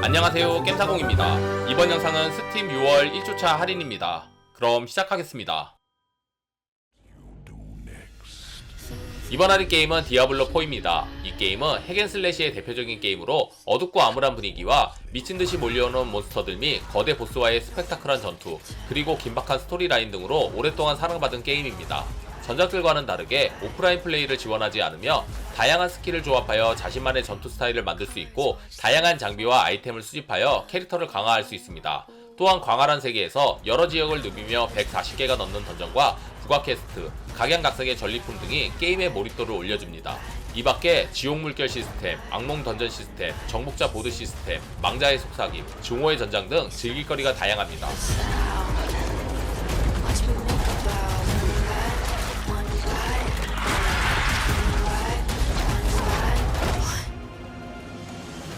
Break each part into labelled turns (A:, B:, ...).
A: 안녕하세요 겜사공입니다. 이번 영상은 스팀 6월 1주차 할인입니다. 그럼 시작하겠습니다. 이번 할인 게임은 디아블로4입니다. 이 게임은 핵앤슬래시의 대표적인 게임으로 어둡고 암울한 분위기와 미친듯이 몰려오는 몬스터들 및 거대 보스와의 스펙타클한 전투 그리고 긴박한 스토리라인 등으로 오랫동안 사랑받은 게임입니다 전작들과는 다르게 오프라인 플레이를 지원하지 않으며 다양한 스킬을 조합하여 자신만의 전투 스타일을 만들 수 있고 다양한 장비와 아이템을 수집하여 캐릭터를 강화할 수 있습니다. 또한 광활한 세계에서 여러 지역을 누비며 140개가 넘는 던전과 부가 퀘스트, 각양각색의 전리품 등이 게임의 몰입도를 올려줍니다. 이 밖에 지옥 물결 시스템, 악몽 던전 시스템, 정복자 보드 시스템, 망자의 속삭임, 증오의 전장 등 즐길거리가 다양합니다.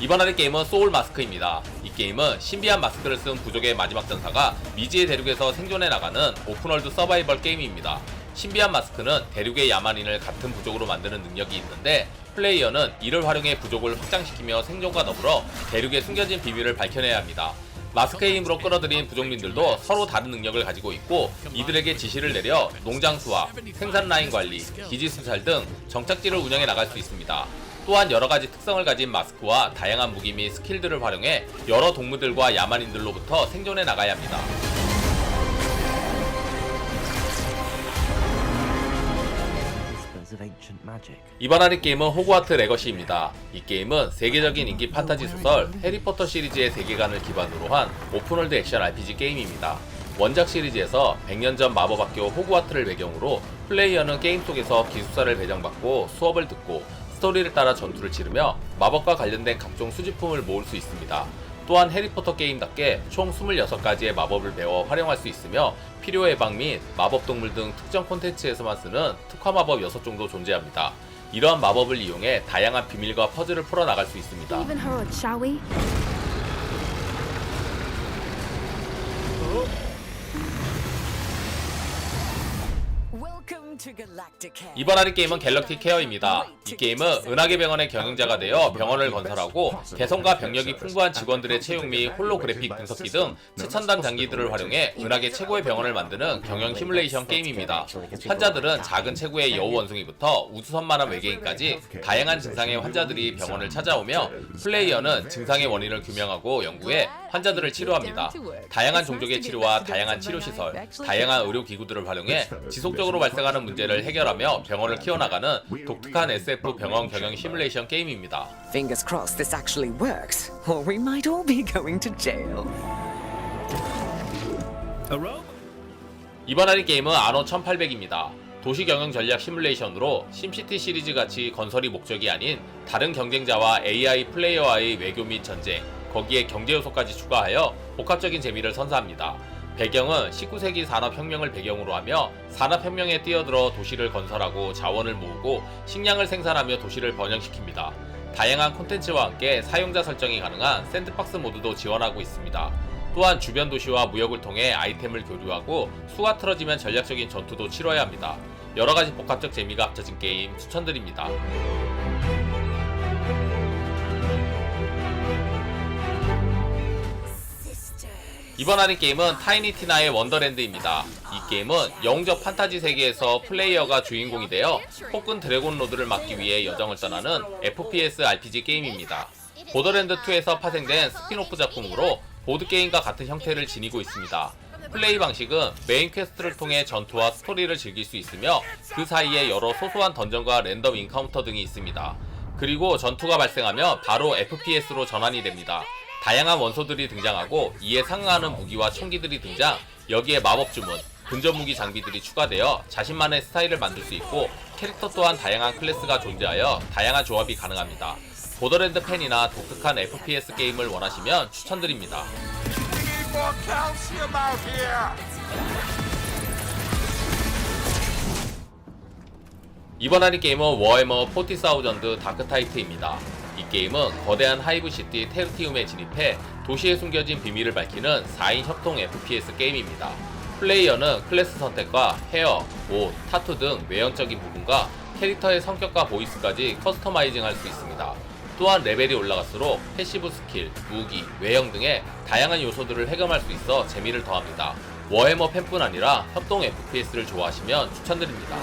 A: 이번 할인 게임은 소울 마스크입니다. 이 게임은 신비한 마스크를 쓴 부족의 마지막 전사가 미지의 대륙에서 생존해 나가는 오픈월드 서바이벌 게임입니다. 신비한 마스크는 대륙의 야만인을 같은 부족으로 만드는 능력이 있는데 플레이어는 이를 활용해 부족을 확장시키며 생존과 더불어 대륙의 숨겨진 비밀을 밝혀내야 합니다. 마스크의 힘으로 끌어들인 부족민들도 서로 다른 능력을 가지고 있고 이들에게 지시를 내려 농장 수확, 생산 라인 관리, 기지 수살 등 정착지를 운영해 나갈 수 있습니다. 또한 여러 가지 특성을 가진 마스크와 다양한 무기 및 스킬들을 활용해 여러 동물들과 야만인들로부터 생존해 나가야 합니다. 이번 할인 게임은 호그와트 레거시입니다. 이 게임은 세계적인 인기 판타지 소설 해리포터 시리즈의 세계관을 기반으로 한 오픈월드 액션 RPG 게임입니다. 원작 시리즈에서 100년 전 마법학교 호그와트를 배경으로 플레이어는 게임 속에서 기숙사를 배정받고 수업을 듣고 스토리를 따라 전투를 치르며 마법과 관련된 각종 수집품을 모을 수 있습니다. 또한 해리포터 게임답게 총 26가지의 마법을 배워 활용할 수 있으며 필요 예방 및 마법 동물 등 특정 콘텐츠에서만 쓰는 특화 마법 6종도 존재합니다. 이러한 마법을 이용해 다양한 비밀과 퍼즐을 풀어 나갈 수 있습니다. 이번 할인 게임은 갤럭티 케어입니다. 이 게임은 은하계 병원의 경영자가 되어 병원을 건설하고 개성과 병력이 풍부한 직원들의 채용 및 홀로그래픽 분석기 등 최첨단 장기들을 활용해 은하계 최고의 병원을 만드는 경영 시뮬레이션 게임입니다. 환자들은 작은 체구의 여우 원숭이부터 우주선만한 외계인까지 다양한 증상의 환자들이 병원을 찾아오며 플레이어는 증상의 원인을 규명하고 연구해 환자들을 치료합니다. 다양한 종족의 치료와 다양한 치료 시설, 다양한 의료 기구들을 활용해 지속적으로 발생하는 문제를 해결하며 병원을 키워나가는 독특한 SF 병원 경영 시뮬레이션 게임입니다.
B: Fingers crossed this actually works, or we might all be going to jail.
A: 이번 할인 게임은 아노 1800입니다. 도시 경영 전략 시뮬레이션으로 심시티 시리즈 같이 건설이 목적이 아닌 다른 경쟁자와 AI 플레이어와의 외교 및 전쟁, 거기에 경제 요소까지 추가하여 복합적인 재미를 선사합니다. 배경은 19세기 산업혁명을 배경으로 하며 산업혁명에 뛰어들어 도시를 건설하고 자원을 모으고 식량을 생산하며 도시를 번영시킵니다. 다양한 콘텐츠와 함께 사용자 설정이 가능한 샌드박스 모드도 지원하고 있습니다. 또한 주변 도시와 무역을 통해 아이템을 교류하고 수가 틀어지면 전략적인 전투도 치러야 합니다. 여러가지 복합적 재미가 합쳐진 게임 추천드립니다. 이번 할인 게임은 타이니티나의 원더랜드입니다. 이 게임은 영웅적 판타지 세계에서 플레이어가 주인공이 되어 폭군 드래곤 로드를 막기 위해 여정을 떠나는 FPS RPG 게임입니다. 보더랜드2에서 파생된 스피노프 작품으로 보드게임과 같은 형태를 지니고 있습니다. 플레이 방식은 메인 퀘스트를 통해 전투와 스토리를 즐길 수 있으며 그 사이에 여러 소소한 던전과 랜덤 인카운터 등이 있습니다. 그리고 전투가 발생하면 바로 FPS로 전환이 됩니다. 다양한 원소들이 등장하고 이에 상응하는 무기와 총기들이 등장, 여기에 마법 주문, 근접 무기 장비들이 추가되어 자신만의 스타일을 만들 수 있고 캐릭터 또한 다양한 클래스가 존재하여 다양한 조합이 가능합니다. 보더랜드 팬이나 독특한 FPS 게임을 원하시면 추천드립니다. 이번 할인 게임은 워해머 40000 다크타이트입니다. 이 게임은 거대한 하이브 시티 테르티움에 진입해 도시에 숨겨진 비밀을 밝히는 4인 협동 FPS 게임입니다. 플레이어는 클래스 선택과 헤어, 옷, 타투 등 외형적인 부분과 캐릭터의 성격과 보이스까지 커스터마이징 할 수 있습니다. 또한 레벨이 올라갈수록 패시브 스킬, 무기, 외형 등의 다양한 요소들을 해금할 수 있어 재미를 더합니다. 워해머 팬뿐 아니라 협동 FPS를 좋아하시면 추천드립니다.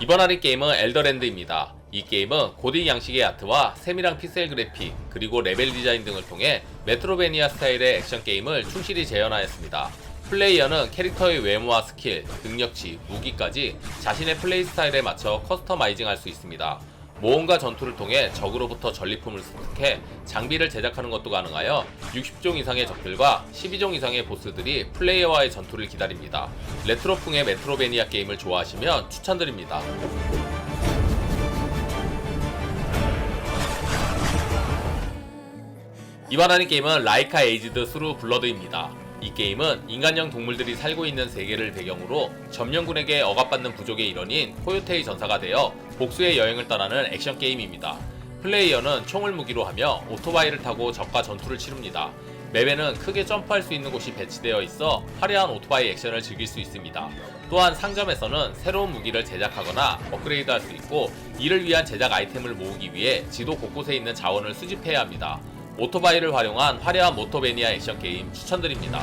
A: 이번 할인 게임은 엘더랜드입니다. 이 게임은 고딕 양식의 아트와 세밀한 픽셀 그래픽, 그리고 레벨 디자인 등을 통해 메트로베니아 스타일의 액션 게임을 충실히 재현하였습니다. 플레이어는 캐릭터의 외모와 스킬, 능력치, 무기까지 자신의 플레이 스타일에 맞춰 커스터마이징 할 수 있습니다. 모험과 전투를 통해 적으로부터 전리품을 습득해 장비를 제작하는 것도 가능하여 60종 이상의 적들과 12종 이상의 보스들이 플레이어와의 전투를 기다립니다. 레트로풍의 메트로베니아 게임을 좋아하시면 추천드립니다. 이번 하는 게임은 라이카 에이지드 스루 블러드입니다. 이 게임은 인간형 동물들이 살고 있는 세계를 배경으로 점령군에게 억압받는 부족의 일원인 코요테의 전사가 되어 복수의 여행을 떠나는 액션 게임입니다. 플레이어는 총을 무기로 하며 오토바이를 타고 적과 전투를 치릅니다. 맵에는 크게 점프할 수 있는 곳이 배치되어 있어 화려한 오토바이 액션을 즐길 수 있습니다. 또한 상점에서는 새로운 무기를 제작하거나 업그레이드 할 수 있고 이를 위한 제작 아이템을 모으기 위해 지도 곳곳에 있는 자원을 수집해야 합니다. 오토바이를 활용한 화려한 모토베니아 액션 게임 추천드립니다.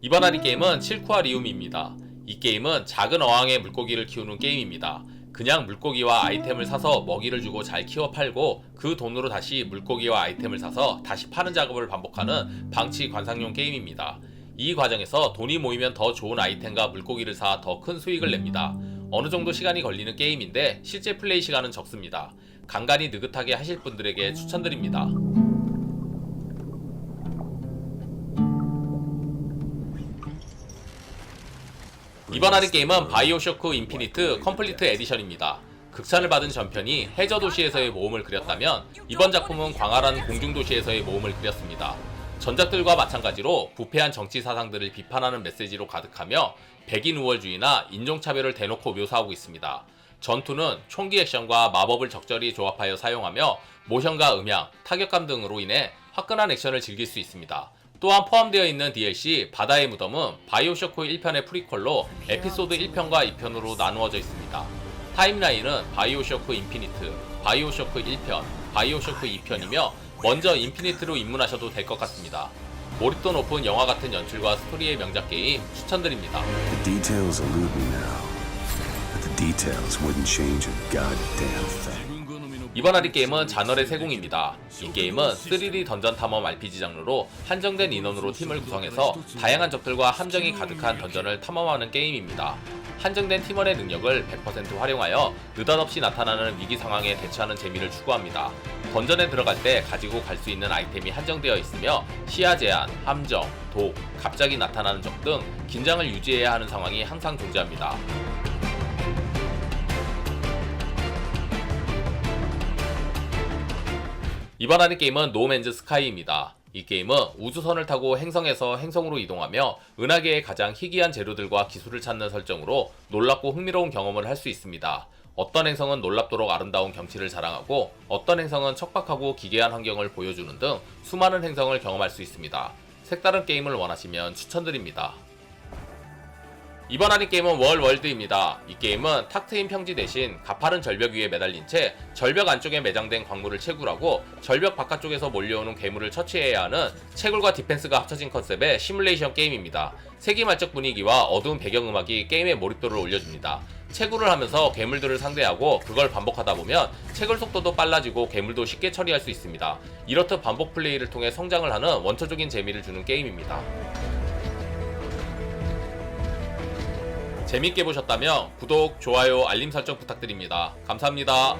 A: 이번 할인 게임은 칠쿠아 리움입니다. 이 게임은 작은 어항에 물고기를 키우는 게임입니다. 그냥 물고기와 아이템을 사서 먹이를 주고 잘 키워 팔고 그 돈으로 다시 물고기와 아이템을 사서 다시 파는 작업을 반복하는 방치 관상용 게임입니다. 이 과정에서 돈이 모이면 더 좋은 아이템과 물고기를 사 더 큰 수익을 냅니다. 어느 정도 시간이 걸리는 게임인데 실제 플레이 시간은 적습니다. 간간히 느긋하게 하실 분들에게 추천드립니다. 이번 할인 게임은 바이오쇼크 인피니트 컴플리트 에디션입니다. 극찬을 받은 전편이 해저 도시에서의 모험을 그렸다면 이번 작품은 광활한 공중 도시에서의 모험을 그렸습니다. 전작들과 마찬가지로 부패한 정치 사상들을 비판하는 메시지로 가득하며 백인 우월주의나 인종차별을 대놓고 묘사하고 있습니다. 전투는 총기 액션과 마법을 적절히 조합하여 사용하며 모션과 음향, 타격감 등으로 인해 화끈한 액션을 즐길 수 있습니다. 또한 포함되어 있는 DLC 바다의 무덤은 바이오쇼크 1편의 프리퀄로 에피소드 1편과 2편으로 나누어져 있습니다. 타임라인은 바이오쇼크 인피니트, 바이오쇼크 1편, 바이오쇼크 2편이며 먼저 인피니트로 입문하셔도 될 것 같습니다. 몰입도 높은 영화 같은 연출과 스토리의 명작 게임 추천드립니다.
C: The details.
A: 이번 할인 게임은 자널의 세공입니다. 이 게임은 3D 던전 탐험 RPG 장르로 한정된 인원으로 팀을 구성해서 다양한 적들과 함정이 가득한 던전을 탐험하는 게임입니다. 한정된 팀원의 능력을 100% 활용하여 느닷없이 나타나는 위기 상황에 대처하는 재미를 추구합니다. 던전에 들어갈 때 가지고 갈 수 있는 아이템이 한정되어 있으며 시야 제한, 함정, 독, 갑자기 나타나는 적 등 긴장을 유지해야 하는 상황이 항상 존재합니다. 이번 하는 게임은 노맨즈 스카이입니다. 이 게임은 우주선을 타고 행성에서 행성으로 이동하며 은하계의 가장 희귀한 재료들과 기술을 찾는 설정으로 놀랍고 흥미로운 경험을 할 수 있습니다. 어떤 행성은 놀랍도록 아름다운 경치를 자랑하고 어떤 행성은 척박하고 기괴한 환경을 보여주는 등 수많은 행성을 경험할 수 있습니다. 색다른 게임을 원하시면 추천드립니다. 이번 할인 게임은 월 월드입니다. 이 게임은 탁 트인 평지 대신 가파른 절벽 위에 매달린 채 절벽 안쪽에 매장된 광물을 채굴하고 절벽 바깥쪽에서 몰려오는 괴물을 처치해야 하는 채굴과 디펜스가 합쳐진 컨셉의 시뮬레이션 게임입니다. 세기 말적 분위기와 어두운 배경음악이 게임의 몰입도를 올려줍니다. 채굴을 하면서 괴물들을 상대하고 그걸 반복하다 보면 채굴 속도도 빨라지고 괴물도 쉽게 처리할 수 있습니다. 이렇듯 반복 플레이를 통해 성장을 하는 원초적인 재미를 주는 게임입니다. 재밌게 보셨다면 구독, 좋아요, 알림 설정 부탁드립니다. 감사합니다.